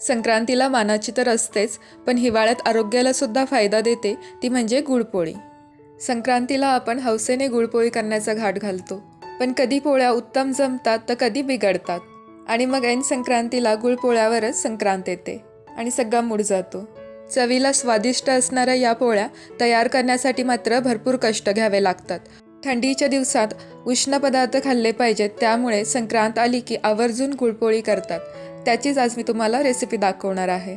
संक्रांतीला मानाची तर असतेच पण हिवाळ्यात आरोग्याला सुद्धा फायदा देते ती म्हणजे गुळपोळी. संक्रांतीला आपण हौसेने गुळपोळी करण्याचा घाट घालतो पण कधी पोळ्या उत्तम जमतात तर कधी बिघडतात. आणि मग ऐन संक्रांतीला गुळपोळ्यावरच संक्रांत येते आणि सगळा मूड जातो. चवीला स्वादिष्ट असणाऱ्या या पोळ्या तयार करण्यासाठी मात्र भरपूर कष्ट घ्यावे लागतात. थंडीच्या दिवसात उष्ण पदार्थ खाल्ले पाहिजेत. त्यामुळे संक्रांत आली की आवर्जून गुळपोळी करतात. त्याचीच आज मी तुम्हाला रेसिपी दाखवणार आहे.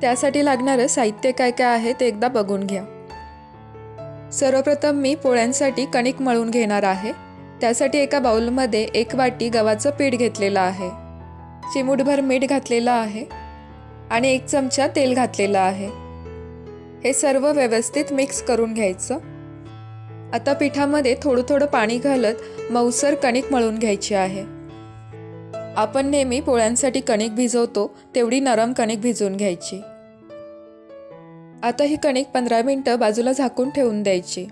त्यासाठी लागणारं साहित्य काय काय आहे ते एकदा बघून घ्या. सर्वप्रथम मी पोळ्यांसाठी कणिक मळून घेणार आहे. त्यासाठी एका बाऊलमध्ये एक वाटी गव्हाचं पीठ घेतलेलं आहे. चिमूटभर मीठ घातलेलं आहे आणि एक चमचा तेल घातलेलं आहे. हे सर्व व्यवस्थित मिक्स करून घ्यायचं. आता पिठामध्ये थोडं थोडं पाणी घालत मऊसर कणिक मळून घ्यायची आहे. आपण नेहमी पोळ्यांसाठी कणिक भिजवतो तेवढी नरम कणिक भिजवून घ्यायची. आता ही कणिक पंधरा मिनटं बाजूला झाकून ठेवून द्यायची.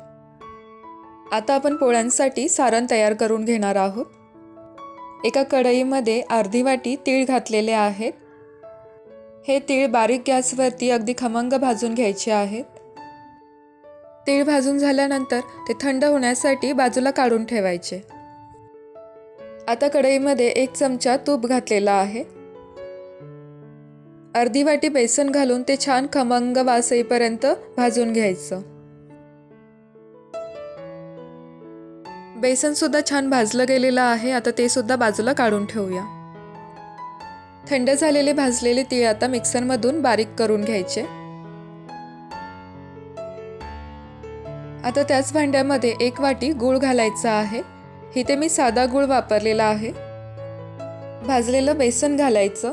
आता आपण पोळ्यांसाठी सारण तयार करून घेणार आहोत. एका कढईमध्ये अर्धी वाटी तीळ घातलेले आहेत. हे तीळ बारीक गॅसवरती अगदी खमंग भाजून घ्यायचे आहेत. तीळ भाजून झाल्यानंतर ते थंड होण्यासाठी बाजूला काढून ठेवायचे. आता कढईमध्ये एक चमचा तूप घातलेला आहे. अर्धी वाटी बेसन घालून ते छान खमंग वास येईपर्यंत भाजून घ्यायचं. बेसन सुद्धा छान भाजलं गेलेलं आहे आता ते सुद्धा बाजूला काढून ठेवूया. थंड झालेले भाजलेले तीळ आता मिक्सरमधून बारीक करून घ्यायचे. आता त्याच भांड्यामध्ये एक वाटी गूळ घालायचा आहे. इथे मी साधा गूळ वापरलेला आहे. भाजलेलं बेसन घालायचं.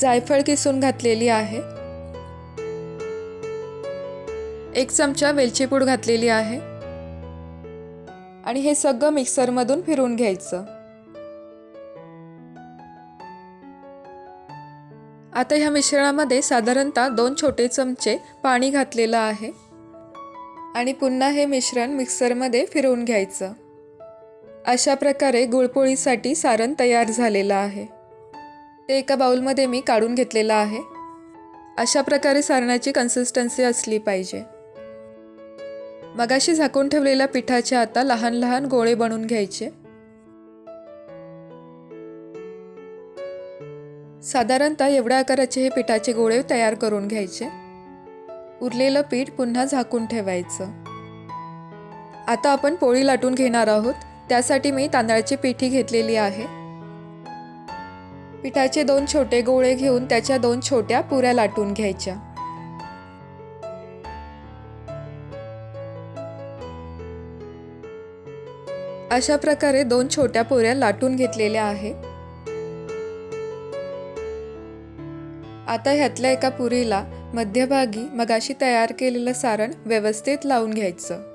जायफळ किसून घातलेली आहे. एक चमचा वेलची पूड घातलेली आहे. आणि हे सगळं मिक्सरमधून फिरून घ्यायचं. आता ह्या मिश्रणामध्ये साधारणतः दोन छोटे चमचे पाणी घातलेलं आहे. आणि पुन्हा हे मिश्रण मिक्सरमध्ये फिरवून घ्यायचं. अशा प्रकारे गुळपोळीसाठी सारण तयार झालेलं आहे. ते एका बाउलमध्ये मी काढून घेतलेलं आहे. अशा प्रकारे सारणाची कन्सिस्टन्सी असली पाहिजे. मगाशी झाकून ठेवलेल्या पिठाचे आता लहान लहान गोळे बनवून घ्यायचे. साधारणतः एवढ्या आकाराचे हे पिठाचे गोळे तयार करून घ्यायचे. उरलेलं पीठ पुन्हा झाकून ठेवायचं. आता आपण पोळी लाटून घेणार आहोत. त्यासाठी मी तांदळाची पिठी घेतलेली आहे. पिठाचे दोन छोटे गोळे घेऊन त्याच्या दोन छोट्या पुऱ्या लाटून घ्यायच्या. अशा प्रकारे दोन छोट्या पोऱ्या लाटून घेतलेल्या आहेत. आता ह्यातल्या एका पुरीला मध्यभागी मगाशी तयार केलेलं सारण व्यवस्थित लावून घ्यायचं.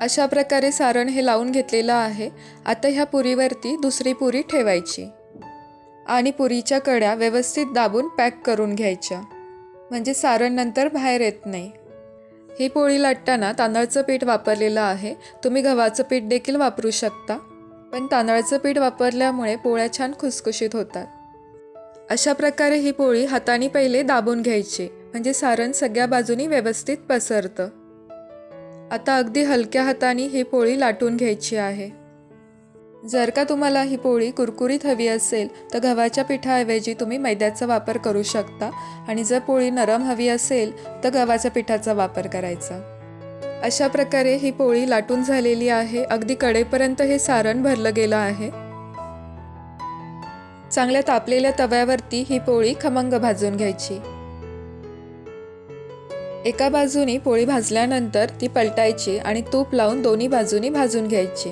अशा प्रकारे सारण हे लावून घेतलेलं आहे. आता ह्या पुरीवरती दुसरी पुरी ठेवायची. आणि पुरीच्या कड्या व्यवस्थित दाबून पॅक करून घ्यायच्या. म्हणजे सारण नंतर बाहेर येत नाही. ही पोळी लाटताना तांदळाचं पीठ वापरलेलं आहे. तुम्ही गव्हाचं पीठ देखील वापरू शकता. पण तांदळाचं पीठ वापरल्यामुळे पोळ्या छान खुसखुशीत होतात. अशा प्रकारे ही पोळी हाताने पहिले दाबून घ्यायची म्हणजे सारण सगळ्या बाजूनी व्यवस्थित पसरतं. आता अगदी हलक्या हाताने ही पोळी लाटून घ्यायची आहे. जर का तुम्हाला ही पोळी कुरकुरीत हवी असेल तर गव्हाच्या पिठाऐवजी तुम्ही मैद्याचा वापर करू शकता आणि जर पोळी नरम हवी असेल तर गव्हाच्या पिठाचा वापर करायचा. अशा प्रकारे ही पोळी लाटून झालेली आहे. अगदी कडेपर्यंत हे सारण भरलं गेलं आहे. चांगल्या तापलेल्या तव्यावरती ही पोळी खमंग भाजून घ्यायची. एका बाजूनी पोळी भाजल्यानंतर ती पलटायची आणि तूप लावून दोन्ही बाजूनी भाजून घ्यायची.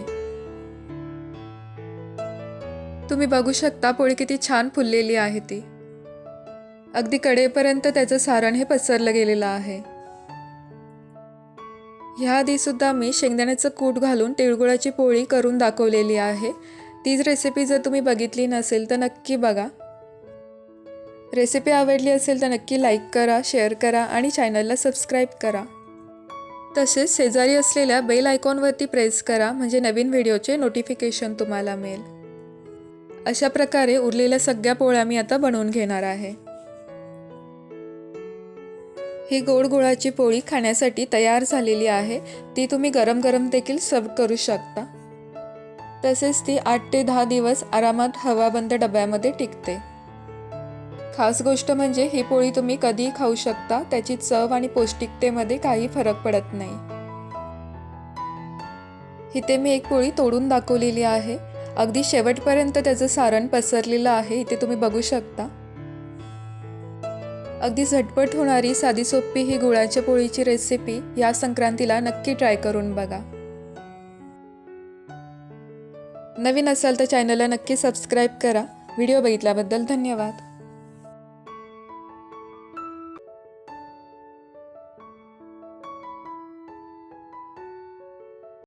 तुम्ही बघू शकता पोळी किती छान फुललेली आहे ती. अगदी कडेपर्यंत त्याचं सारण हे पसरलं गेलेलं आहे. ह्या सुद्धा मी शेंगदाण्याचं कूट घालून तिळगुळाची पोळी करून दाखवलेली आहे. तीच रेसिपी जर तुम्ही बघितली नसेल तर नक्की बघा. रेसिपी आवडली असेल तर नक्की लाईक करा शेअर करा आणि चॅनलला सबस्क्राईब करा. तसेच शेजारी असलेल्या बेल आयकॉनवरती प्रेस करा म्हणजे नवीन व्हिडिओचे नोटिफिकेशन तुम्हाला मिळेल. अशा प्रकारे उरलेल्या सगळ्या पोळ्या मी आता बनवून घेणार आहे. ही गोड गुळाची पोळी खाण्यासाठी तयार झालेली आहे. ती तुम्ही गरम गरम देखील सर्व करू शकता. तसेच ती आठ ते दहा दिवस आरामात हवाबंद डब्यामध्ये टिकते. खास गोष्ट म्हणजे ही पोळी तुम्ही कधीही खाऊ शकता त्याची चव आणि पौष्टिकतेमध्ये काही फरक पडत नाही. इथे मी एक पोळी तोडून दाखवलेली आहे. अगदी शेवटपर्यंत त्याचं सारण पसरलेलं आहे इथे तुम्ही बघू शकता. अगदी झटपट होणारी साधी सोपी ही गुळाच्या पोळीची रेसिपी या संक्रांतीला नक्की ट्राय करून बघा. नवीन असाल तर चॅनलला नक्की सबस्क्राईब करा. व्हिडिओ बघितल्याबद्दल धन्यवाद.